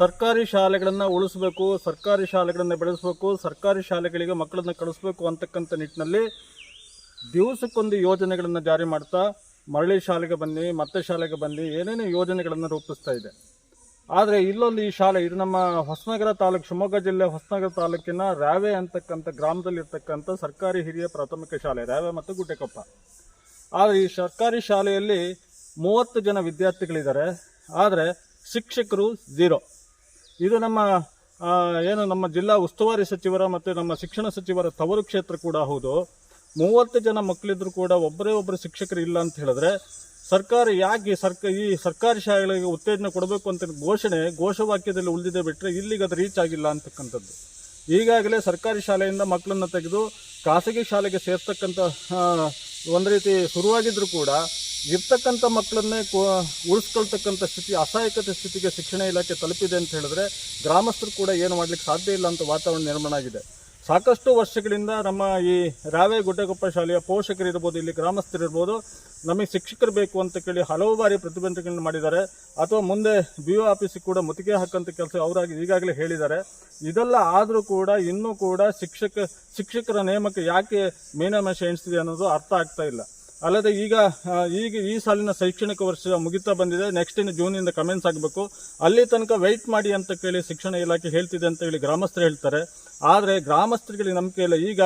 ಸರ್ಕಾರಿ ಶಾಲೆಗಳನ್ನು ಉಳಿಸ್ಬೇಕು, ಸರ್ಕಾರಿ ಶಾಲೆಗಳನ್ನು ಬೆಳೆಸಬೇಕು, ಸರ್ಕಾರಿ ಶಾಲೆಗಳಿಗೆ ಮಕ್ಕಳನ್ನು ಕಳಿಸ್ಬೇಕು ಅಂತಕ್ಕಂಥ ನಿಟ್ಟಿನಲ್ಲಿ ದಿವಸಕ್ಕೊಂದು ಯೋಜನೆಗಳನ್ನು ಜಾರಿ ಮಾಡ್ತಾ ಮರಳಿ ಶಾಲೆಗೆ ಬನ್ನಿ, ಮತ್ತೆ ಶಾಲೆಗೆ ಬನ್ನಿ, ಏನೇನು ಯೋಜನೆಗಳನ್ನು ರೂಪಿಸ್ತಾ ಇದೆ. ಆದರೆ ಇಲ್ಲೊಂದು ಈ ಶಾಲೆ, ಇದು ನಮ್ಮ ಹೊಸನಗರ ತಾಲೂಕು, ಶಿವಮೊಗ್ಗ ಜಿಲ್ಲೆ ಹೊಸನಗರ ತಾಲೂಕಿನ ರಾವೆ ಅಂತಕ್ಕಂಥ ಗ್ರಾಮದಲ್ಲಿರ್ತಕ್ಕಂಥ ಸರ್ಕಾರಿ ಹಿರಿಯ ಪ್ರಾಥಮಿಕ ಶಾಲೆ, ರಾವೆ ಮತ್ತು ಗುಡ್ಡೆಕೊಪ್ಪ. ಆದರೆ ಈ ಸರ್ಕಾರಿ ಶಾಲೆಯಲ್ಲಿ ಮೂವತ್ತು ಜನ ವಿದ್ಯಾರ್ಥಿಗಳಿದ್ದಾರೆ. ಆದರೆ ಶಿಕ್ಷಕರು ಝೀರೋ ಇದು ನಮ್ಮ ಏನು ನಮ್ಮ ಜಿಲ್ಲಾ ಉಸ್ತುವಾರಿ ಸಚಿವರ ಮತ್ತು ನಮ್ಮ ಶಿಕ್ಷಣ ಸಚಿವರ ತವರು ಕ್ಷೇತ್ರ ಕೂಡ ಹೌದು. ಮೂವತ್ತು ಜನ ಮಕ್ಕಳಿದ್ರು ಕೂಡ ಒಬ್ಬರೇ ಒಬ್ಬರು ಶಿಕ್ಷಕರು ಇಲ್ಲ ಅಂತ ಹೇಳಿದ್ರೆ ಸರ್ಕಾರ ಯಾಕೆ ಸರ್ಕ, ಈ ಸರ್ಕಾರಿ ಶಾಲೆಗಳಿಗೆ ಉತ್ತೇಜನ ಕೊಡಬೇಕು ಅಂತ ಘೋಷಣೆ, ಘೋಷವಾಕ್ಯದಲ್ಲಿ ಉಳಿದಿದೆ ಬಿಟ್ಟರೆ ಇಲ್ಲಿಗೆ ಅದು ರೀಚ್ ಆಗಿಲ್ಲ ಅಂತಕ್ಕಂಥದ್ದು. ಈಗಾಗಲೇ ಸರ್ಕಾರಿ ಶಾಲೆಯಿಂದ ಮಕ್ಕಳನ್ನು ತೆಗೆದು ಖಾಸಗಿ ಶಾಲೆಗೆ ಸೇರ್ತಕ್ಕಂಥ ಒಂದು ರೀತಿ ಶುರುವಾಗಿದ್ದರೂ ಕೂಡ ಇರ್ತಕ್ಕಂಥ ಮಕ್ಕಳನ್ನೇ ಉಳಿಸ್ಕೊಳ್ತಕ್ಕಂಥ ಸ್ಥಿತಿ, ಅಸಹಾಯಕತೆ ಸ್ಥಿತಿಗೆ ಶಿಕ್ಷಣ ಇಲಾಖೆ ತಲುಪಿದೆ ಅಂತ ಹೇಳಿದ್ರೆ ಗ್ರಾಮಸ್ಥರು ಕೂಡ ಏನು ಮಾಡಲಿಕ್ಕೆ ಸಾಧ್ಯ ಇಲ್ಲ ಅಂತ ವಾತಾವರಣ ನಿರ್ಮಾಣ ಆಗಿದೆ. ಸಾಕಷ್ಟು ವರ್ಷಗಳಿಂದ ನಮ್ಮ ಈ ರಾವೆ ಗುಡ್ಡಗೊಪ್ಪ ಶಾಲೆಯ ಪೋಷಕರು ಇರ್ಬೋದು, ಇಲ್ಲಿ ಗ್ರಾಮಸ್ಥರು ಇರ್ಬೋದು, ನಮಗೆ ಶಿಕ್ಷಕರು ಬೇಕು ಅಂತ ಕೇಳಿ ಹಲವು ಬಾರಿ ಪ್ರತಿಬಂಧಕಗಳನ್ನು ಮಾಡಿದ್ದಾರೆ. ಅಥವಾ ಮುಂದೆ ಬಿ ಒ ಆಫೀಸಿಗೆ ಕೂಡ ಮುತ್ತಿಗೆ ಹಾಕಂತ ಕೆಲಸ ಅವರಾಗಿ ಈಗಾಗಲೇ ಹೇಳಿದ್ದಾರೆ. ಇದೆಲ್ಲ ಆದರೂ ಕೂಡ ಇನ್ನೂ ಕೂಡ ಶಿಕ್ಷಕ ಶಿಕ್ಷಕರ ನೇಮಕ ಯಾಕೆ ಮೀನಮೇಷ ಎಣಿಸ್ತಿದೆ ಅನ್ನೋದು ಅರ್ಥ ಆಗ್ತಾ ಇಲ್ಲ. ಅಲ್ಲದೆ ಈಗ ಈಗ ಈ ಸಾಲಿನ ಶೈಕ್ಷಣಿಕ ವರ್ಷ ಮುಗಿತಾ ಬಂದಿದೆ. ನೆಕ್ಸ್ಟ್ ಇನ್ನು ಜೂನಿಂದ ಕಮೆಂಟ್ಸ್ ಆಗಬೇಕು. ಅಲ್ಲಿ ತನಕ ವೆಯ್ಟ್ ಮಾಡಿ ಅಂತ ಕೇಳಿ ಶಿಕ್ಷಣ ಇಲಾಖೆ ಹೇಳ್ತಿದೆ ಅಂತ ಹೇಳಿ ಗ್ರಾಮಸ್ಥರು ಹೇಳ್ತಾರೆ. ಆದರೆ ಗ್ರಾಮಸ್ಥರಿಗೆ ನಂಬಿಕೆ ಇಲ್ಲ. ಈಗ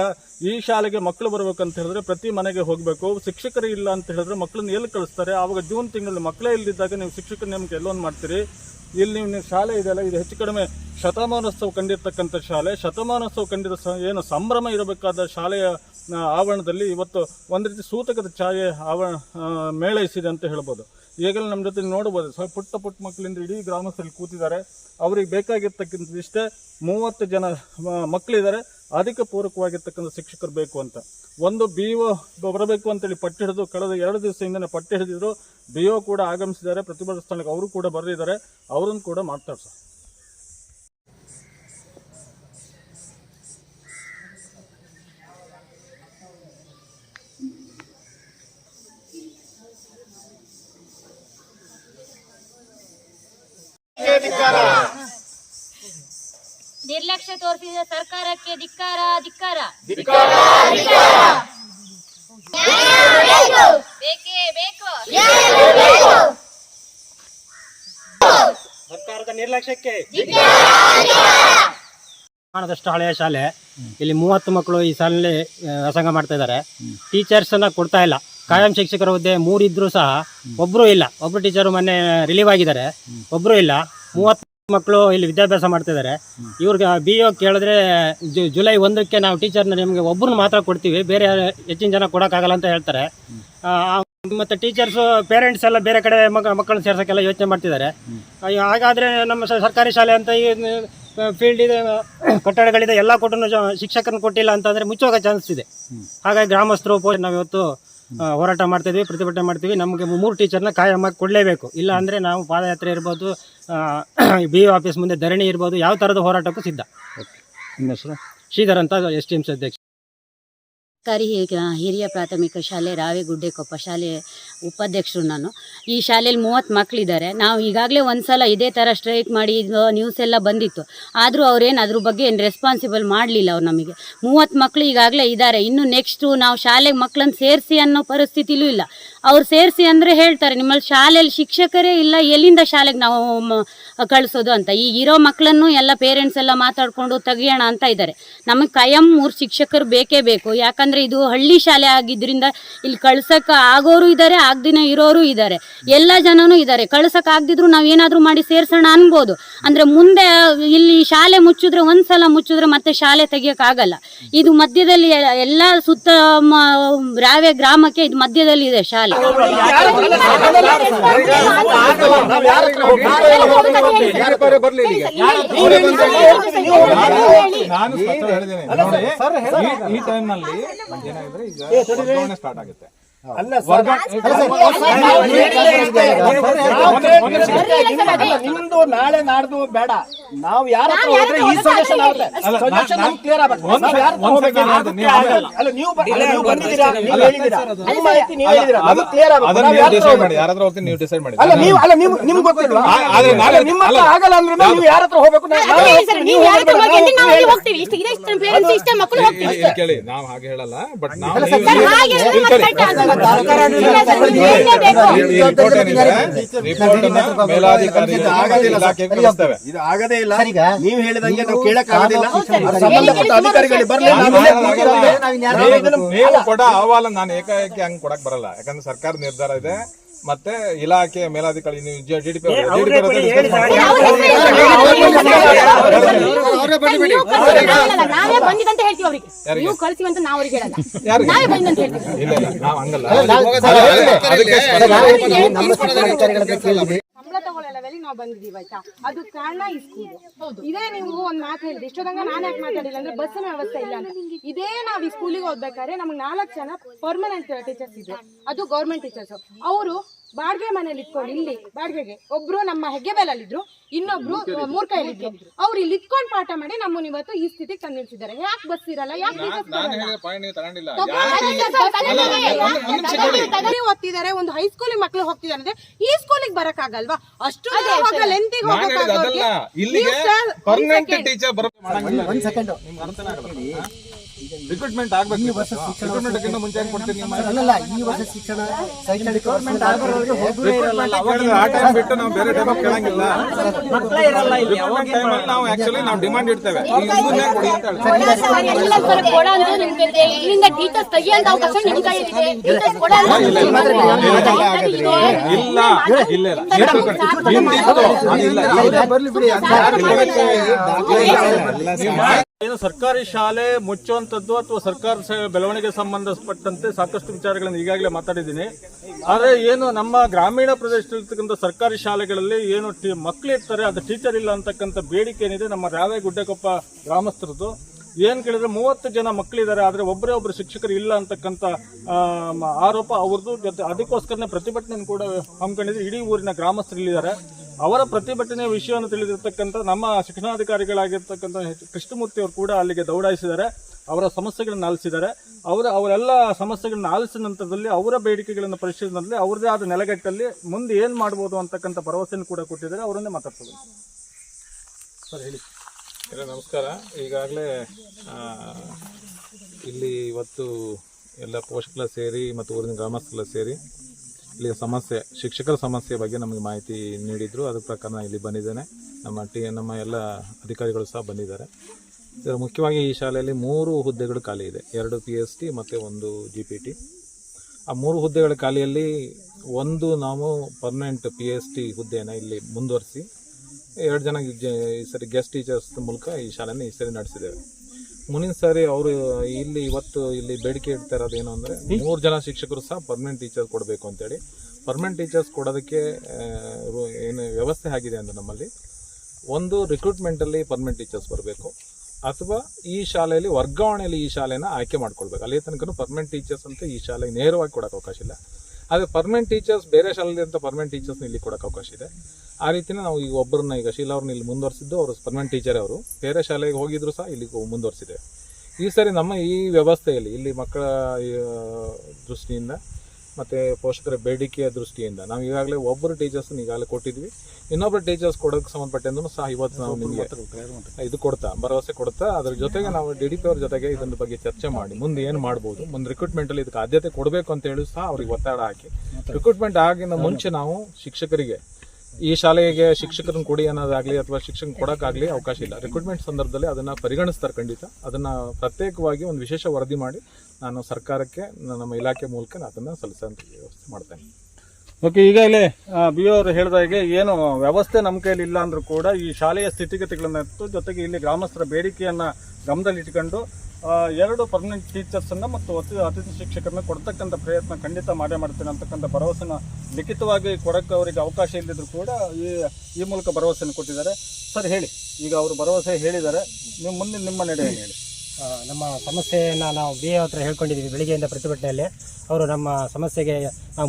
ಈ ಶಾಲೆಗೆ ಮಕ್ಕಳು ಬರ್ಬೇಕಂತ ಹೇಳಿದ್ರೆ ಪ್ರತಿ ಮನೆಗೆ ಹೋಗಬೇಕು. ಶಿಕ್ಷಕರು ಇಲ್ಲ ಅಂತ ಹೇಳಿದ್ರೆ ಮಕ್ಕಳನ್ನ ಎಲ್ಲಿ ಕಳಿಸ್ತಾರೆ? ಆವಾಗ ಜೂನ್ ತಿಂಗಳಲ್ಲಿ ಮಕ್ಕಳೇ ಇಲ್ಲದಿದ್ದಾಗ ನೀವು ಶಿಕ್ಷಕರು ನೇಮಕ ಎಲ್ಲೊಂದು ಮಾಡ್ತೀರಿ? ಇಲ್ಲಿ ನೀವು ಶಾಲೆ ಇದೆಯಲ್ಲ, ಇದು ಹೆಚ್ಚು ಕಡಿಮೆ ಶತಮಾನೋತ್ಸವ ಕಂಡಿರ್ತಕ್ಕಂಥ ಶಾಲೆ. ಶತಮಾನೋತ್ಸವ ಕಂಡಿರೋ ಏನು ಸಂಭ್ರಮ ಇರಬೇಕಾದ ಶಾಲೆಯ ಆವರಣದಲ್ಲಿ ಇವತ್ತು ಒಂದು ರೀತಿ ಸೂತಕದ ಛಾಯೆ ಆವರಣ ಮೇಳೈಸಿದೆ ಅಂತ ಹೇಳ್ಬೋದು. ಈಗಲೇ ನಮ್ಮ ಜೊತೆ ನೋಡ್ಬೋದು. ಸ್ವಲ್ಪ ಪುಟ್ಟ ಪುಟ್ಟ ಮಕ್ಕಳಿಂದ ಇಡೀ ಗ್ರಾಮಸ್ಥರಲ್ಲಿ ಕೂತಿದ್ದಾರೆ. ಅವ್ರಿಗೆ ಬೇಕಾಗಿರ್ತಕ್ಕಂಥದ್ದಿಷ್ಟೇ ಮೂವತ್ತು ಜನ ಮಕ್ಕಳಿದ್ದಾರೆ ಅದಕ್ಕೆ ಪೂರಕವಾಗಿರ್ತಕ್ಕಂಥ ಶಿಕ್ಷಕರು ಬೇಕು ಅಂತ. ಒಂದು ಬಿ ಒ ಬರಬೇಕು ಅಂತೇಳಿ ಪಟ್ಟಿ ಹಿಡಿದು ಕಳೆದ ಎರಡು ದಿವಸದಿಂದನೇ ಪಟ್ಟಿ ಹಿಡಿದಿದ್ರು. ಬಿ ಒ ಕೂಡ ಆಗಮಿಸಿದ್ದಾರೆ. ಪ್ರತಿಭಟನಾ ಸ್ಥಳಕ್ಕೆ ಅವರು ಕೂಡ ಬರೆದಿದ್ದಾರೆ. ಅವರನ್ನು ಕೂಡ ನಿರ್ಲಕ್ಷ್ಯ ತೋರಿಸಿದ ಸರ್ಕಾರಕ್ಕೆ ಧಿಕ್ಕಾರ ಧಿಕ್ಕಾರ. ಬೇಕೇ ಬೇಕು. ಸರ್ಕಾರದ ನಿರ್ಲಕ್ಷ್ಯಕ್ಕೆ ಕಾಣದಷ್ಟು ಹಳೆಯ ಶಾಲೆ. ಇಲ್ಲಿ ಮೂವತ್ತು ಮಕ್ಕಳು ಈ ಶಾಲೆಯಲ್ಲಿ ವ್ಯಾಸಂಗ ಮಾಡ್ತಾ ಇದ್ದಾರೆ. ಟೀಚರ್ಸ್ ಅನ್ನ ಕೊಡ್ತಾ ಇಲ್ಲ. ಕಾಯಂ ಶಿಕ್ಷಕರ ಹುದ್ದೆ ಮೂರಿದ್ರು ಸಹ ಒಬ್ರು ಇಲ್ಲ. ಒಬ್ರು ಟೀಚರ್ ಮೊನ್ನೆ ರಿಲೀವ್ ಆಗಿದ್ದಾರೆ. ಒಬ್ರು ಇಲ್ಲ. ಮೂವತ್ತು ಮಕ್ಕಳು ಇಲ್ಲಿ ವಿದ್ಯಾಭ್ಯಾಸ ಮಾಡ್ತಿದ್ದಾರೆ. ಇವ್ರಿಗೆ ಬಿ ಒ ಕೇಳಿದ್ರೆ ಜುಲೈ ಒಂದಕ್ಕೆ ನಾವು ಟೀಚರ್ನ ನಿಮಗೆ ಒಬ್ರನ್ನ ಮಾತ್ರ ಕೊಡ್ತೀವಿ. ಬೇರೆ ಹೆಚ್ಚಿನ ಜನ ಕೊಡೋಕ್ಕಾಗಲ್ಲ ಅಂತ ಹೇಳ್ತಾರೆ. ಆ, ಮತ್ತೆ ಟೀಚರ್ಸ್ ಪೇರೆಂಟ್ಸ್ ಎಲ್ಲ ಬೇರೆ ಕಡೆ ಮಗ ಮಕ್ಕಳನ್ನ ಸೇರ್ಸೋಕ್ಕೆಲ್ಲ ಯೋಚನೆ ಮಾಡ್ತಿದ್ದಾರೆ. ಅಯ್ಯೋ, ಹಾಗಾದ್ರೆ ನಮ್ಮ ಸರ್ಕಾರಿ ಶಾಲೆ ಅಂತ ಈ ಫೀಲ್ಡ್ ಇದೆ ಕಟ್ಟಡಗಳಿದೆ ಎಲ್ಲ ಕೊಟ್ಟು ಶಿಕ್ಷಕರನ್ನ ಕೊಟ್ಟಿಲ್ಲ ಅಂತಂದ್ರೆ ಮುಚ್ಚೋಗೋ ಚಾನ್ಸ್ ಇದೆ. ಹಾಗಾಗಿ ಗ್ರಾಮಸ್ಥರು ಪೋ- ನಾವು ಇವತ್ತು ಆ, ಹೋರಾಟ ಮಾಡ್ತಿದ್ವಿ ಪ್ರತಿಭಟನೆ ಮಾಡ್ತೀವಿ ನಮಗೆ ಮೂರು ಟೀಚರ್ನ ಕಾಯಮಾಗಿ ಕೊಡಲೇಬೇಕು. ಇಲ್ಲ ಅಂದರೆ ನಾವು ಪಾದಯಾತ್ರೆ ಇರ್ಬೋದು ಬಿ ಆಫೀಸ್ ಮುಂದೆ ಧರಣಿ ಇರ್ಬೋದು ಯಾವ ಥರದ ಹೋರಾಟಕ್ಕೂ ಸಿದ್ಧ. ನಿಮ್ಮ ಹೆಸರು? ಶ್ರೀಧರ್ ಅಂತ ಎಸ್ ಟಿ ಎಂ ಸಿ ಅಧ್ಯಕ್ಷ. ಸರ್ಕಾರಿ ಹಿರಿಯ ಪ್ರಾಥಮಿಕ ಶಾಲೆ ರಾವೆಗುಡ್ಡೆಕೊಪ್ಪ ಶಾಲೆ ಉಪಾಧ್ಯಕ್ಷರು ನಾನು. ಈ ಶಾಲೆಯಲ್ಲಿ ಮೂವತ್ತು ಮಕ್ಕಳಿದ್ದಾರೆ ನಾವು ಈಗಾಗಲೇ ಒಂದು ಸಲ ಇದೇ ಥರ ಸ್ಟ್ರೈಕ್ ಮಾಡಿ ನ್ಯೂಸ್ ಎಲ್ಲ ಬಂದಿತ್ತು. ಆದರೂ ಅವ್ರೇನು ಅದ್ರ ಬಗ್ಗೆ ಏನು ರೆಸ್ಪಾನ್ಸಿಬಲ್ ಮಾಡಲಿಲ್ಲ ಅವ್ರು ನಮಗೆ. ಮೂವತ್ತು ಮಕ್ಕಳು ಈಗಾಗಲೇ ಇದ್ದಾರೆ. ಇನ್ನು ನೆಕ್ಸ್ಟು ನಾವು ಶಾಲೆಗೆ ಮಕ್ಕಳನ್ನು ಸೇರಿಸಿ ಅನ್ನೋ ಪರಿಸ್ಥಿತಿಲೂ ಇಲ್ಲ. ಅವ್ರು ಸೇರಿಸಿ ಅಂದರೆ ಹೇಳ್ತಾರೆ, ನಿಮ್ಮಲ್ಲಿ ಶಾಲೆಯಲ್ಲಿ ಶಿಕ್ಷಕರೇ ಇಲ್ಲ, ಎಲ್ಲಿಂದ ಶಾಲೆಗೆ ನಾವು ಕಳಿಸೋದು ಅಂತ. ಈಗ ಇರೋ ಮಕ್ಕಳನ್ನು ಎಲ್ಲ ಪೇರೆಂಟ್ಸ್ ಎಲ್ಲ ಮಾತಾಡಿಕೊಂಡು ತೆಗಿಯೋಣ ಅಂತ ಇದ್ದಾರೆ. ನಮಗೆ ಕಾಯಂ ಮೂರು ಶಿಕ್ಷಕರು ಬೇಕೇ ಬೇಕು. ಯಾಕಂದರೆ ಇದು ಹಳ್ಳಿ ಶಾಲೆ ಆಗಿದ್ದರಿಂದ ಇಲ್ಲಿ ಕಳ್ಸೋಕ್ಕೆ ಆಗೋರು ಇದ್ದಾರೆ ಆಗ್ದಿನ ಇರೋರು ಇದ್ದಾರೆ ಎಲ್ಲ ಜನನೂ ಇದ್ದಾರೆ ಕಳ್ಸಕ್ ಆಗದಿದ್ರು ನಾವು ಏನಾದರೂ ಮಾಡಿ ಸೇರ್ಸೋಣ ಅನ್ಬೋದು. ಅಂದ್ರೆ ಮುಂದೆ ಇಲ್ಲಿ ಶಾಲೆ ಮುಚ್ಚಿದ್ರೆ ಒಂದ್ಸಲ ಮುಚ್ಚಿದ್ರೆ ಮತ್ತೆ ಶಾಲೆ ತೆಗಿಯೋಕ್ಕಾಗಲ್ಲ ಇದು ಮಧ್ಯದಲ್ಲಿ ಎಲ್ಲ ಸುತ್ತ ರಾವೆ ಗ್ರಾಮಕ್ಕೆ ಇದು ಮಧ್ಯದಲ್ಲಿ ಇದೆ ಶಾಲೆ. ನಾನು ಈ- ಈ ಟೈಮ್ನಲ್ಲಿ ಏನಾಗಿದೆ ಈಗ ಸ್ಟಾರ್ಟ್ ಆಗುತ್ತೆ. ನಿಮ್ದು ನಾಳೆ ನಾಡ್ದು ಬೇಡ. ನಾವು ಯಾರ ಹತ್ರ ಹೋದ್ರೆ ಈ ಸಜೆಷನ್ ಆಗುತ್ತೆ ಸೊಲ್ಯೂಷನ್ ನಮ್ಗೆ ಕ್ಲಿಯರ್ ಆಗುತ್ತೆ ನಾವು ಯಾರ ಹತ್ರ ಹೋಗ್ಬೇಕು ನೀವು ಆಗಲ್ಲ. ಅಲ್ಲ ನೀವು ಅಲ್ಲ, ನೀವು ಬಂದಿದ್ದೀರಾ ನೀವು ಹೇಳಿದ್ದೀರಾ ನಿಮ್ಮ ಮಾಹಿತಿ ನೀವು ಹೇಳಿದ್ದೀರಾ ಅದು- ಕ್ಲಿಯರ್ ಆಗುತ್ತೆ ಅದನ್ನ ನಾವು ಯಾರ ಹತ್ರ ಡಿಸೈಡ್ ಹೋಗ್ಬೇಕು? ಮಾಡಿ ಹತ್ರ ಹೋಗ್ತೀನಿ ನೀವು ಡಿಸೈಡ್ ಮಾಡಿ ಅಲ್ಲ ನೀವು ಅಲ್ಲ ನೀವು ನಿಮ್ಗೆ ಗೊತ್ತಿಲ್ವಾ ಆದ್ರೆ ನಾಳೆ- ನಿಮ್ಮ ಹತ್ರ ಆಗಲ್ಲ ಅಂದ್ರೆ ನೀವು ಯಾರ ಹತ್ರ ಹೋಗ್ಬೇಕು ನಾವು- ನಾವು ಹೋಗ್ತೀವಿ, ನೀವು ಹೋಗ್ಬೇಡ, ನಾವು ಹೋಗ್ತೀವಿ. ಹೋಗ್ತೀವಿ ಇಷ್ಟು ಇದೆ ಇಷ್ಟು ಪೇರೆಂಟ್ಸ್ ಇಷ್ಟೇ ಮಕ್ಕಳು ಹೋಗ್ತೀವಿ ಕೇಳಿ ನಾವು ಹಾಗೆ ಹೇಳಲ್ಲ ಬಟ್ ನಾವು ಅಲ್ಲ, ಹಾಗೆ ರಿಪೋರ್ಟ್ ಮೇಲಾಧಿಕಾರಿ ಇಲಾಖೆಗೆ ಕಳಿಸ್ತೇವೆ ಇದು ಆಗದೇ ಇಲ್ಲ. ನೀವು ಹೇಳಿದಂಗೆ ನಾವು ಕೇಳಕ್ ಆಗೋದಿಲ್ಲ. ಸಂಬಂಧಪಟ್ಟ ಅಧಿಕಾರಿಗಳಿಗೆ ಬರಲಿ ನಾವು ಇಲ್ಲೇ ಕೂತಿರೋದು. ನಾವು ಇದನ್ನ- ನೀವು ಕೊಡ ಅಹವಾಲ ನಾನು ಏಕಾಏಕಿ ಹಂಗ್ ಕೊಡಕ್ ಬರಲ್ಲ. ಯಾಕಂದ್ರೆ ಸರ್ಕಾರ ನಿರ್ಧಾರ ಇದೆ. ಮತ್ತೆ ಇಲಾಖೆ ಮೇಲಾಧಿಕಾರಿ ನೀವು ಜಿ ಡಿ ಪಿ ನಾವೇ ಬಂದಿದಂತ ಹೇಳ್ತೀವಿ ಅವ್ರಿಗೆ ನೀವು ಕಳ್ಸಿವಿ ಅಂತ ನಾವು ಅವ್ರಿಗೆ. ಹೇಳಲ್ಲ. ಯಾರಿಗೆ? ನಾವೇ ಬಂದಂತ ಹೇಳ್ತೀವಿ. ಇಲ್ಲ ಇಲ್ಲ ನಾವು ಹಂಗಲ್ಲ. ಅದಕ್ಕೆ ಸಂಬಳ ತಗೊಳ್ಳೋ ಲೆವೆಲ್ ನಾವು ಬಂದಿದೀವಿ ಆಯ್ತಾ? ಅದು ಕಾರಣ ಈ ಸ್ಕೂಲ್ ಇದೇ ನೀವು ಒಂದ್ ಮಾತು ಹೇಳಿದ್ರಿ ಇಷ್ಟೊಂದಂಗ ನಾನು ಯಾಕೆ ಮಾತಾಡಿಲ್ಲ ಅಂದ್ರೆ ಬಸ್ಸಿನ ವ್ಯವಸ್ಥೆ ಇಲ್ಲ ಅಂತ. ಇದೇ ನಾವು ಈ ಸ್ಕೂಲಿಗೆ ಓದ್ಬೇಕಾದ್ರೆ ನಮ್ಗೆ ನಾಲ್ಕು ಜನ ಪರ್ಮನೆಂಟ್ ಟೀಚರ್ಸ್ ಇದೆ ಅದು ಗೌರ್ಮೆಂಟ್ ಟೀಚರ್ಸ್ ಅವರು ಬಾಡಿಗೆ ಮನೇಲಿ ಇಟ್ಕೊಂಡು ಇಲ್ಲಿ ಬಾಡಿಗೆಗೆ. ಒಬ್ರು ನಮ್ಮ ಹೆಗ್ಗೆಬೇಲಲ್ಲಿದ್ರು ಇನ್ನೊಬ್ರು ಮೂರ್ ಕೈಯಲ್ಲಿದ್ರು ಅವ್ರು ಇಲ್ಲಿ ಇಟ್ಕೊಂಡು ಪಾಠ ಮಾಡಿ ನಮ್ಮನ್ನ ಇವತ್ತು ಈ ಸ್ಥಿತಿಗೆ ತಂದು ನಿಲ್ಸಿದ್ದಾರೆ ಯಾಕೆ ಬಸ್ ಇರಲ್ಲ? ಯಾಕೆ ಓದ್ತಿದ್ದಾರೆ ಒಂದು ಹೈಸ್ಕೂಲಿಗೆ ಮಕ್ಕಳು ಹೋಗ್ತಿದ್ದಾರೆ ಅಂದ್ರೆ ಈ ಸ್ಕೂಲಿಗೆ ಬರಕಾಗಲ್ವಾ ಅಷ್ಟು ದೂರ ಹೋಗ ಲೆಂತಿಗೆ ಹೇಳಿದ ಆಗಬೇಕು ಈ ವರ್ಷ ಶಿಕ್ಷಣ ರಿಕ್ರೂಟ್ಮೆಂಟ್ ಆಗ್ಬೇಕು ರಿಕ್ರೂಟ್ಮೆಂಟ್ ಅಲ್ಲ ಮುಂಚೆ ಹೆಂಗ್ ಕೊಡ್ತೀನಿ ನಿಮ್ಮ ರಿಕ್ರೂಟ್ಮೆಂಟ್ ಆ ಟೈಮ್ ಬಿಟ್ಟು ನಾವು ಬೇರೆ ಟೈಮ್ ಕೇಳಂಗಿಲ್ಲ ಆಟೈಮ್ ಅಲ್ಲಿ ನಾವು ಆಕ್ಚುಲಿ ನಾವು ಡಿಮಾಂಡ್ ಇಡ್ತೇವೆ ಈ ಮುಂದೆ ಕೊಡಿ ಅಂತ ಹೇಳಿ ಎಲ್ಲ ಸರ್ ಕೊಡ ಅಂತ ನಿಮಗೆ ಇದೆ. ಇಲ್ಲಿಂದ ಟೀಚರ್ಸ್ ತೆಗಿಯಂತ ಅವಕಾಶ ನಿಮ್ ಇದೆ ಟೀಚರ್ಸ್ ಕೊಡ ಇಲ್ಲ ಇಲ್ಲ ಇಲ್ಲ ಇಲ್ಲ ಇಲ್ಲ ಹಿಂದಿತ್ತು ಅದಿಲ್ಲ ಏನು ಸರ್ಕಾರಿ ಶಾಲೆ ಮುಚ್ಚುವಂಥದ್ದು ಅಥವಾ ಸರ್ಕಾರ ಬೆಳವಣಿಗೆ ಸಂಬಂಧಪಟ್ಟಂತೆ ಸಾಕಷ್ಟು ವಿಚಾರಗಳನ್ನು ಈಗಾಗಲೇ ಮಾತಾಡಿದ್ದೀನಿ. ಆದರೆ ಏನು ನಮ್ಮ ಗ್ರಾಮೀಣ ಪ್ರದೇಶದಲ್ಲಿರ್ತಕ್ಕಂಥ ಸರ್ಕಾರಿ ಶಾಲೆಗಳಲ್ಲಿ ಏನು ಟಿ ಮಕ್ಕಳಿರ್ತಾರೆ ಅದು ಟೀಚರ್ ಇಲ್ಲ ಅಂತಕ್ಕಂಥ ಬೇಡಿಕೆ ಏನಿದೆ, ನಮ್ಮ ರಾವೆ ಗುಡ್ಡಕೊಪ್ಪ ಗ್ರಾಮಸ್ಥರದ್ದು. ಏನು ಕೇಳಿದ್ರೆ ಮೂವತ್ತು ಜನ ಮಕ್ಕಳಿದ್ದಾರೆ ಆದರೆ ಒಬ್ಬರೇ ಒಬ್ಬರು ಶಿಕ್ಷಕರು ಇಲ್ಲ ಅಂತಕ್ಕಂಥ ಆರೋಪ ಅವ್ರದ್ದು ಜೊತೆ. ಅದಕ್ಕೋಸ್ಕರನೇ ಪ್ರತಿಭಟನೆ ಕೂಡ ಹಮ್ಮಿಕೊಂಡಿದ್ರೆ ಇಡೀ ಊರಿನ ಗ್ರಾಮಸ್ಥರು ಇಲ್ಲಿದ್ದಾರೆ. ಅವರ ಪ್ರತಿಭಟನೆಯ ವಿಷಯವನ್ನು ತಿಳಿದಿರ್ತಕ್ಕಂಥ ನಮ್ಮ ಶಿಕ್ಷಣಾಧಿಕಾರಿಗಳಾಗಿರ್ತಕ್ಕಂಥ. ಕೃಷ್ಣಮೂರ್ತಿ ಅವರು ಕೂಡ ಅಲ್ಲಿಗೆ ದೌಡಾಯಿಸಿದ್ದಾರೆ. ಅವರ ಸಮಸ್ಯೆಗಳನ್ನು ಆಲಿಸಿದ್ದಾರೆ ಅವರ ಅವರೆಲ್ಲ ಸಮಸ್ಯೆಗಳನ್ನ ಆಲಿಸಿದ ನಂತರದಲ್ಲಿ ಅವರ ಬೇಡಿಕೆಗಳನ್ನು ಪರಿಶೀಲನೆಯಲ್ಲಿ ಅವರದೇ ಆದ ನೆಲೆಗಟ್ಟಲ್ಲಿ ಮುಂದೆ ಏನು ಮಾಡ್ಬೋದು ಅಂತಕ್ಕಂಥ ಭರವಸೆಯನ್ನು ಕೂಡ ಕೊಟ್ಟಿದ್ದಾರೆ. ಅವರನ್ನೇ ಮಾತಾಡ್ತಾರೆ ಸರ್, ಹೇಳಿ. ಎಲ್ಲ ನಮಸ್ಕಾರ. ಈಗಾಗಲೇ ಇಲ್ಲಿ ಇವತ್ತು ಎಲ್ಲ ಪೋಷಕರ ಸೇರಿ ಮತ್ತು ಊರಿನ ಗ್ರಾಮಸ್ಥರೆಲ್ಲ ಸೇರಿ ಇಲ್ಲಿ ಸಮಸ್ಯೆ, ಶಿಕ್ಷಕರ ಸಮಸ್ಯೆ ಬಗ್ಗೆ ನಮಗೆ ಮಾಹಿತಿ ನೀಡಿದ್ರು. ಅದ್ರ ಪ್ರಕಾರ ಇಲ್ಲಿ ಬಂದಿದ್ದೇನೆ. ನಮ್ಮ ಟಿ, ನಮ್ಮ ಎಲ್ಲ ಅಧಿಕಾರಿಗಳು ಸಹ ಬಂದಿದ್ದಾರೆ. ಇದರ ಮುಖ್ಯವಾಗಿ ಈ ಶಾಲೆಯಲ್ಲಿ ಮೂರು ಹುದ್ದೆಗಳು ಖಾಲಿ ಇದೆ. ಎರಡು ಪಿ ಎಸ್ ಟಿ ಮತ್ತು ಒಂದು ಜಿ ಪಿ ಟಿ ಆ ಮೂರು ಹುದ್ದೆಗಳ ಖಾಲಿಯಲ್ಲಿ ಒಂದು ನಾವು ಪರ್ಮನೆಂಟ್ ಪಿ ಎಸ್ ಟಿ ಹುದ್ದೆಯನ್ನು ಇಲ್ಲಿ ಮುಂದುವರಿಸಿ, ಎರಡು ಜನ ಈ ಸರಿ ಗೆಸ್ಟ್ ಟೀಚರ್ಸ್ ಮೂಲಕ ಈ ಶಾಲೆಯನ್ನು ಈ ಸರಿ ನಡೆಸಿದ್ದೇವೆ. ಮುಂದಿನ ಸಾರಿ ಅವರು ಇಲ್ಲಿ ಇವತ್ತು ಇಲ್ಲಿ ಬೇಡಿಕೆ ಇಡ್ತಾ ಇರೋದು ಏನು ಅಂದರೆ ಮೂರು ಜನ ಶಿಕ್ಷಕರು ಸಹ ಪರ್ಮನೆಂಟ್ ಟೀಚರ್ ಕೊಡಬೇಕು ಅಂತೇಳಿ ಪರ್ಮನೆಂಟ್ ಟೀಚರ್ಸ್ ಕೊಡೋದಕ್ಕೆ ಏನು ವ್ಯವಸ್ಥೆ ಆಗಿದೆ ಅಂದರೆ ನಮ್ಮಲ್ಲಿ ಒಂದು ರಿಕ್ರೂಟ್ಮೆಂಟಲ್ಲಿ ಪರ್ಮನೆಂಟ್ ಟೀಚರ್ಸ್ ಬರಬೇಕು ಅಥವಾ ಈ ಶಾಲೆಯಲ್ಲಿ ವರ್ಗಾವಣೆಯಲ್ಲಿ ಈ ಶಾಲೆನ ಆಯ್ಕೆ ಮಾಡ್ಕೊಳ್ಬೇಕು. ಅಲ್ಲಿ ತನಕ ಪರ್ಮನೆಂಟ್ ಟೀಚರ್ಸ್ ಅಂತ ಈ ಶಾಲೆಗೆ ನೇರವಾಗಿ ಕೊಡೋಕೆ ಅವಕಾಶ ಇಲ್ಲ. ಆದರೆ ಪರ್ಮನೆಂಟ್ ಟೀಚರ್ಸ್ ಬೇರೆ ಶಾಲೆಯಲ್ಲಿ ಅಂತ ಪರ್ಮನೆಂಟ್ ಟೀಚರ್ಸ್ನ ಇಲ್ಲಿ ಕೊಡೋಕೆ ಅವಕಾಶ ಇದೆ. ಆ ರೀತಿನ ನಾವು ಈಗ ಒಬ್ಬರನ್ನ ಈಗ ಶೀಲಾ ಅವ್ರನ್ನ ಇಲ್ಲಿ ಮುಂದುವರಿಸಿದ್ದು, ಅವರು ಪರ್ಮನೆಂಟ್ ಟೀಚರ್ ಅವರು. ಬೇರೆ ಶಾಲೆಗೆ ಹೋಗಿದ್ರು ಸಹ ಇಲ್ಲಿ ಮುಂದುವರಿಸಿದೆ. ಈ ಸರಿ ನಮ್ಮ ಈ ವ್ಯವಸ್ಥೆಯಲ್ಲಿ ಇಲ್ಲಿ ಮಕ್ಕಳ ದೃಷ್ಟಿಯಿಂದ ಮತ್ತು ಪೋಷಕರ ಬೇಡಿಕೆಯ ದೃಷ್ಟಿಯಿಂದ. ನಾವು ಈಗಾಗಲೇ ಒಬ್ಬರು ಟೀಚರ್ಸ್ನ ಈಗಾಗಲೇ ಕೊಟ್ಟಿದ್ವಿ. ಇನ್ನೊಬ್ಬರು ಟೀಚರ್ಸ್ ಕೊಡೋಕೆ ಸಂಬಂಧಪಟ್ಟಂದೂ ಸಹ ಇವತ್ತು ನಾವು ನಿಮಗೆ ಇದು ಕೊಡ್ತಾ ಭರವಸೆ ಕೊಡ್ತಾ ಅದ್ರ ಜೊತೆಗೆ ನಾವು ಡಿ ಡಿ ಪಿ ಅವ್ರ ಜೊತೆಗೆ ಇದನ್ನ ಬಗ್ಗೆ ಚರ್ಚೆ ಮಾಡಿ ಮುಂದೆ ಏನು ಮಾಡ್ಬೋದು ಮುಂದೆ ರಿಕ್ರೂಟ್ಮೆಂಟಲ್ಲಿ ಇದಕ್ಕೆ ಆದ್ಯತೆ ಕೊಡಬೇಕು ಅಂತ ಹೇಳಿ ಸಹ ಅವ್ರಿಗೆ ಒತ್ತಡ ಹಾಕಿ. ರಿಕ್ರೂಟ್ಮೆಂಟ್ ಆಗಿನ ಮುಂಚೆ ನಾವು ಶಿಕ್ಷಕರಿಗೆ ಈ ಶಾಲೆಗೆ ಶಿಕ್ಷಕರನ್ನ ಕೊಡಿ ಅನ್ನೋದಾಗ್ಲಿ ಅಥವಾ ಶಿಕ್ಷಕ ಕೊಡೋಕ್ಕಾಗಲಿ ಅವಕಾಶ ಇಲ್ಲ. ರಿಕ್ರೂಟ್ಮೆಂಟ್ ಸಂದರ್ಭದಲ್ಲಿ ಅದನ್ನ ಪರಿಗಣಿಸ್ತಾರೆ ಖಂಡಿತ. ಅದನ್ನ ಪ್ರತ್ಯೇಕವಾಗಿ ಒಂದು ವಿಶೇಷ ವರದಿ ಮಾಡಿ ನಾನು ಸರ್ಕಾರಕ್ಕೆ, ನಮ್ಮ ಇಲಾಖೆ ಮೂಲಕ ನಾನು ಅದನ್ನ ಸಲ್ಲಿಸೋಂಥ ವ್ಯವಸ್ಥೆ ಮಾಡ್ತೇನೆ. ಓಕೆ ಈಗಾಗಲೇ ಬಿ ಅವರು ಹೇಳಿದ ಹಾಗೆ ಏನು ವ್ಯವಸ್ಥೆ ನಮ್ಮ ಕೈಯಲ್ಲಿ ಇಲ್ಲ ಅಂದರೂ ಕೂಡ ಈ ಶಾಲೆಯ ಸ್ಥಿತಿಗತಿಗಳನ್ನ ಇತ್ತು ಜೊತೆಗೆ ಇಲ್ಲಿ ಗ್ರಾಮಸ್ಥರ ಬೇಡಿಕೆಯನ್ನು ಗಮನದಲ್ಲಿ ಇಟ್ಕೊಂಡು ಎರಡು ಪರ್ಮನೆಂಟ್ ಟೀಚರ್ಸನ್ನು ಮತ್ತು ಅತಿ, ಅತಿಥಿ ಶಿಕ್ಷಕರನ್ನ ಕೊಡ್ತಕ್ಕಂಥ ಪ್ರಯತ್ನ ಖಂಡಿತ ಮಾಡೇ ಮಾಡ್ತೇನೆ ಅಂತಕ್ಕಂಥ ಭರವಸೆನ ಲಿಖಿತವಾಗಿ ಕೊಡೋಕ್ಕೆ ಅವರಿಗೆ ಅವಕಾಶ ಇಲ್ಲದಿದ್ರು ಕೂಡ ಈ ಈ ಮೂಲಕ ಭರವಸೆಯನ್ನು ಕೊಟ್ಟಿದ್ದಾರೆ. ಸರ್, ಹೇಳಿ. ಈಗ ಅವರು ಭರವಸೆ ಹೇಳಿದ್ದಾರೆ. ನೀವು ಮುಂದಿನ ನಿಮ್ಮ ನಡೆಯನ್ನು ಹೇಳಿ. ನಮ್ಮ ಸಮಸ್ಯೆಯನ್ನು ನಾವು ಬಿ ಎ ಹತ್ರ ಹೇಳ್ಕೊಂಡಿದ್ದೀವಿ ಬೆಳಿಗ್ಗೆಯಿಂದ ಪ್ರತಿಭಟನೆಯಲ್ಲಿ. ಅವರು ನಮ್ಮ ಸಮಸ್ಯೆಗೆ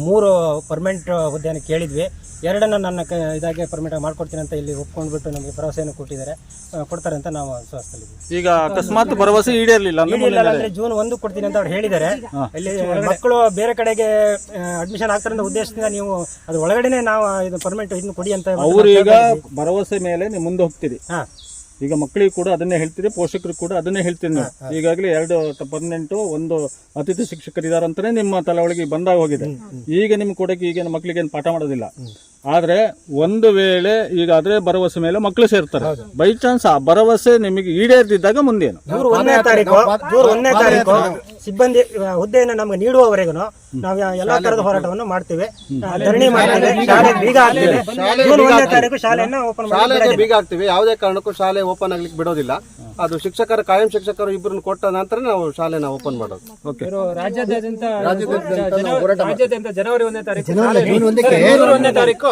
ಮೂರು ಪರ್ಮನೆಂಟ್ ಹುದ್ದೆಯನ್ನು ಕೇಳಿದ್ವಿ. ಎರಡನ್ನು ನನ್ನ ಕ ಇದಾಗಿ ಪರ್ಮನೆಂಟ್ ಮಾಡ್ಕೊಡ್ತೀನಿ ಅಂತ ಇಲ್ಲಿ ಒಪ್ಕೊಂಡ್ಬಿಟ್ಟು ನಮಗೆ ಭರವಸೆಯನ್ನು ಕೊಟ್ಟಿದ್ದಾರೆ. ಕೊಡ್ತಾರೆ ಅಂತ ನಾವು ವಿಶ್ವಾಸದಲ್ಲಿದ್ದೀವಿ. ಈಗ ಅಕಸ್ಮಾತ್ ಭರವಸೆ ಈಡೇರಲಿಲ್ಲ ಅಂದರೆ ಜೂನ್ ಒಂದು ಕೊಡ್ತೀನಿ ಅಂತ ಅವ್ರು ಹೇಳಿದ್ದಾರೆ. ಇಲ್ಲಿ ಮಕ್ಕಳು ಬೇರೆ ಕಡೆಗೆ ಅಡ್ಮಿಷನ್ ಆಗ್ತಾರಂತ ಉದ್ದೇಶದಿಂದ ನೀವು ಅದ್ರ ಒಳಗಡೆನೆ ನಾವು ಇದು ಪರ್ಮನೆಂಟ್ ಇನ್ನು ಕೊಡಿ ಅಂತ ಅವರು ಈಗ ಭರವಸೆ ಮೇಲೆ ನೀವು ಮುಂದೆ ಹೋಗ್ತೀರಿ. ಹಾ. ಈಗ ಮಕ್ಕಳಿಗೆ ಕೂಡ ಅದನ್ನೇ ಹೇಳ್ತೀರಿ ಪೋಷಕರಿಗೆ ಕೂಡ ಅದನ್ನೇ ಹೇಳ್ತೀನಿ ನೀವು ಈಗಾಗಲೇ ಎರಡು ಪರ್ಮನೆಂಟು ಒಂದು ಅತಿಥಿ ಶಿಕ್ಷಕರಿದ್ದಾರೆ ಅಂತಾನೆ ನಿಮ್ಮ ತಲೆ ಒಳಗೆ ಬಂದಾಗ ಹೋಗಿದೆ. ಈಗ ನಿಮ್ ಕೊಡಕ್ಕೆ ಈಗ ಮಕ್ಕಳಿಗೆ ಏನು ಪಾಠ ಮಾಡೋದಿಲ್ಲ. ಆದ್ರೆ ಒಂದು ವೇಳೆ ಈಗ ಅದೇ ಭರವಸೆ ಮೇಲೆ ಮಕ್ಕಳು ಸೇರ್ತಾರೆ. ಬೈ ಚಾನ್ಸ್ ಆ ಭರವಸೆ ನಿಮಗೆ ಈಡೇರ್ದಿದ್ದಾಗ ಮುಂದೇನು? ಜೂನ್ ಒಂದನೇ ತಾರೀಕು ಜೂನ್ ಒಂದನೇ ತಾರೀಕು ಸಿಬ್ಬಂದಿ ಹುದ್ದೆಯನ್ನು ನಮಗೆ ನೀಡುವವರೆಗೂ ನಾವು ಎಲ್ಲಾ ತರದ ಹೋರಾಟವನ್ನು ಮಾಡ್ತೀವಿ. ಧರಣಿ ಮಾಡ್ತೀವಿ. ಶಾಲೆ ಬೀಗ ಹಾಕ್ತೀವಿ. ಜೂನ್ ಒಂದನೇ ತಾರೀಕು ಶಾಲೆಯನ್ನ ಓಪನ್ ಶಾಲೆಗೆ ಬೀಗ ಹಾಕ್ತಿವಿ. ಯಾವುದೇ ಕಾರಣಕ್ಕೂ ಶಾಲೆ ಓಪನ್ ಆಗ್ಲಿಕ್ಕೆ ಬಿಡೋದಿಲ್ಲ. ಅದು ಶಿಕ್ಷಕರು ಕಾಯಂ ಶಿಕ್ಷಕರು ಇಬ್ಬರನ್ನು ಕೊಟ್ಟ ನಂತರ ನಾವು ಶಾಲೆನ ಓಪನ್ ಮಾಡೋದು. ರಾಜ್ಯಾದ್ಯಂತ ರಾಜ್ಯಾದ್ಯಂತ. ರಾಜ್ಯಾದ್ಯಂತ ಜನವರಿ ಒಂದನೇ ತಾರೀಕು. ಒಂದನೇ ತಾರೀಕು.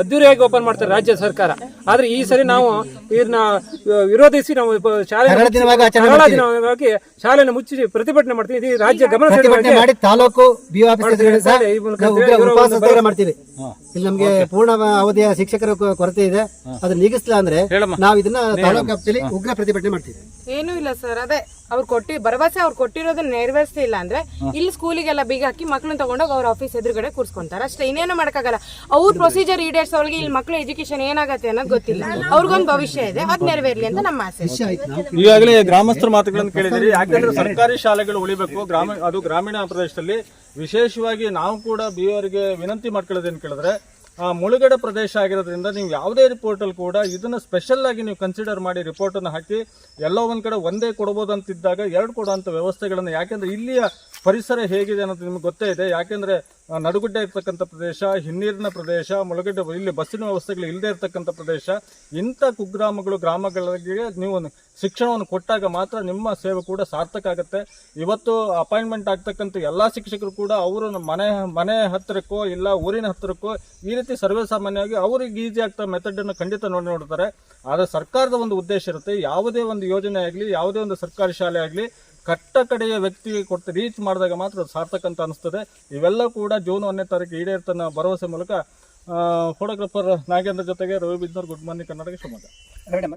ಅದ್ದೂರಿಯಾಗಿ ಓಪನ್ ಮಾಡ್ತಾರೆ ರಾಜ್ಯ ಸರ್ಕಾರ. ಆದ್ರೆ ಈ ಸರಿ ನಾವು ಇದನ್ನ ವಿರೋಧಿಸಿ ನಾವು ಶಾಲೆ ದಿನವಾಗಿ ಶಾಲೆಯನ್ನು ಮುಚ್ಚಿ ಪ್ರತಿಭಟನೆ ಮಾಡ್ತೀವಿ. ಇದು ರಾಜ್ಯ ಗಮನ ಪ್ರತಿಭಟನೆ ಮಾಡಿ ತಾಲೂಕು ಬಿ ಆಫೀಸ್ ಎದುರುಗಡೆ ಸಹ ಈ ಮೂಲಕ ನಾವು ಉಪವಾಸ ಸತ್ಯಾಗ್ರಹ ಮಾಡ್ತೀವಿ. ಇಲ್ಲಿ ನಮಗೆ ಪೂರ್ಣ ಅವಧಿಯ ಶಿಕ್ಷಕರ ಕೊರತೆ ಇದೆ. ಅದನ್ನ ನೀಗಿಸ್ಲ ಅಂದ್ರೆ ನಾವು ಇದನ್ನ ತಾಲೂಕು ವ್ಯಾಪ್ತಿಯಲ್ಲಿ ಉಗ್ರ ಪ್ರತಿಭಟನೆ ಮಾಡ್ತೀವಿ. ಏನೂ ಇಲ್ಲ ಸರ್ ಅದೇ ಅವ್ರು ಕೊಟ್ಟಿ ಭರವಸೆ ಅವ್ರು ಕೊಟ್ಟಿರೋದನ್ನ ನೆರವೇರಿಸ್ಲಿಲ್ಲ ಅಂದ್ರೆ ಇಲ್ಲಿ ಸ್ಕೂಲಿಗೆಲ್ಲ ಬೀಗ ಹಾಕಿ ಮಕ್ಕಳನ್ನ ತಗೊಂಡೋಗಿ ಅವ್ರ ಆಫೀಸ್ ಎದುರುಗಡೆ ಕೂರ್ಸ್ಕೊಂತಾರೆ. ಅಷ್ಟೇ ಇನ್ನೇನು ಮಾಡಕ್ಕಾಗಲ್ಲ. ಅವ್ರ ಪ್ರೊಸೀಜರ್ ಈಡೇರ್ಸ್ ಅವ್ರಿಗೆ ಇಲ್ಲಿ ಮಕ್ಳ ಎಜುಕೇಶನ್ ಏನಾಗತ್ತೆ ಅನ್ನೋದು ಗೊತ್ತಿಲ್ಲ. ಅವ್ರಿಗೊಂದು ಭವಿಷ್ಯ ಇದೆ, ಅದ್ ನೆರವೇರ್ಲಿ ಅಂತ ನಮ್ಮ ಆಸೆ ಈಗಾಗಲೇ ಗ್ರಾಮಸ್ಥರ ಮಾತುಗಳನ್ನು ಕೇಳಿದಿರಿ ಯಾಕಂದ್ರೆ ಸರ್ಕಾರಿ ಶಾಲೆಗಳು ಉಳಿಬೇಕು, ಗ್ರಾಮ ಅದು ಗ್ರಾಮೀಣ ಪ್ರದೇಶದಲ್ಲಿ. ವಿಶೇಷವಾಗಿ ನಾವು ಕೂಡ ಬಿ ಅವರಿಗೆ ವಿನಂತಿ ಮಾಡ್ಕೊಳ್ಳೋದೇನು ಕೇಳಿದ್ರೆ, ಆ, ಮುಳುಗಡೆ ಪ್ರದೇಶ ಆಗಿರೋದ್ರಿಂದ ನೀವು ಯಾವುದೇ ರಿಪೋರ್ಟಲ್ಲಿ ಕೂಡ ಇದನ್ನ ಸ್ಪೆಷಲ್ ಆಗಿ ನೀವು ಕನ್ಸಿಡರ್ ಮಾಡಿ ರಿಪೋರ್ಟ್ ಅನ್ನು ಹಾಕಿ ಎಲ್ಲೋ ಒಂದ್ ಕಡೆ ಒಂದೇ ಕೊಡ್ಬೋದು ಅಂತಿದ್ದಾಗ ಎರಡು ಕೊಡುವಂತ ವ್ಯವಸ್ಥೆಗಳನ್ನು ಯಾಕೆಂದ್ರೆ ಇಲ್ಲಿಯ ಪರಿಸರ ಹೇಗಿದೆ ಅನ್ನೋದು ನಿಮ್ಗೆ ಗೊತ್ತೇ ಇದೆ. ಯಾಕೆಂದ್ರೆ ನಡುಗುಡ್ಡೆ ಇರ್ತಕ್ಕಂಥ ಪ್ರದೇಶ, ಹಿನ್ನೀರಿನ ಪ್ರದೇಶ ಮುಳುಗಡ್ಡೆ ಇಲ್ಲಿ ಬಸ್ಸಿನ ವ್ಯವಸ್ಥೆಗಳು ಇಲ್ಲದೆ ಇರತಕ್ಕಂಥ ಪ್ರದೇಶ, ಇಂಥ ಕುಗ್ರಾಮಗಳು, ಗ್ರಾಮಗಳಿಗೆ ನೀವು ಶಿಕ್ಷಣವನ್ನು ಕೊಟ್ಟಾಗ ಮಾತ್ರ ನಿಮ್ಮ ಸೇವೆ ಕೂಡ ಸಾರ್ಥಕ ಆಗುತ್ತೆ. ಇವತ್ತು ಅಪಾಯಿಂಟ್ಮೆಂಟ್ ಆಗ್ತಕ್ಕಂಥ ಎಲ್ಲ ಶಿಕ್ಷಕರು ಕೂಡ ಅವರು ಮನೆ ಮನೆ ಹತ್ತಿರಕ್ಕೋ ಇಲ್ಲ ಊರಿನ ಹತ್ತಿರಕ್ಕೋ ಈ ರೀತಿ ಸರ್ವೇ ಸಾಮಾನ್ಯವಾಗಿ ಅವ್ರಿಗೆ ಈಸಿ ಆಗ್ತಾ ಮೆಥಡನ್ನು ಖಂಡಿತ ನೋಡಿ ನೋಡ್ತಾರೆ. ಆದರೆ ಸರ್ಕಾರದ ಒಂದು ಉದ್ದೇಶ ಇರುತ್ತೆ, ಯಾವುದೇ ಒಂದು ಯೋಜನೆ ಆಗಲಿ, ಯಾವುದೇ ಒಂದು ಸರ್ಕಾರಿ ಶಾಲೆ ಆಗಲಿ ಕಟ್ಟ ಕಡೆಯ ವ್ಯಕ್ತಿಗೆ ಕೊಟ್ಟು ರೀಚ್ ಮಾಡಿದಾಗ ಮಾತ್ರ ಸಾರ್ಥಕ ಅಂತ ಅನಿಸ್ತದೆ. ಇವೆಲ್ಲ ಕೂಡ ಜೂನ್ ಒಂದನೇ ತಾರೀಕು ಈಡೇರ್ತನ ಭರವಸೆ ಮೂಲಕ ಫೋಟೋಗ್ರಾಫರ್ ನಾಗೇಂದ್ರ ಜೊತೆಗೆ ರವಿ ಬಿದ್ನೂರ್ ಗುಡ್ ಮಾರ್ನಿಂಗ್ ಕರ್ನಾಟಕ ಶಿವಮೊಗ್ಗ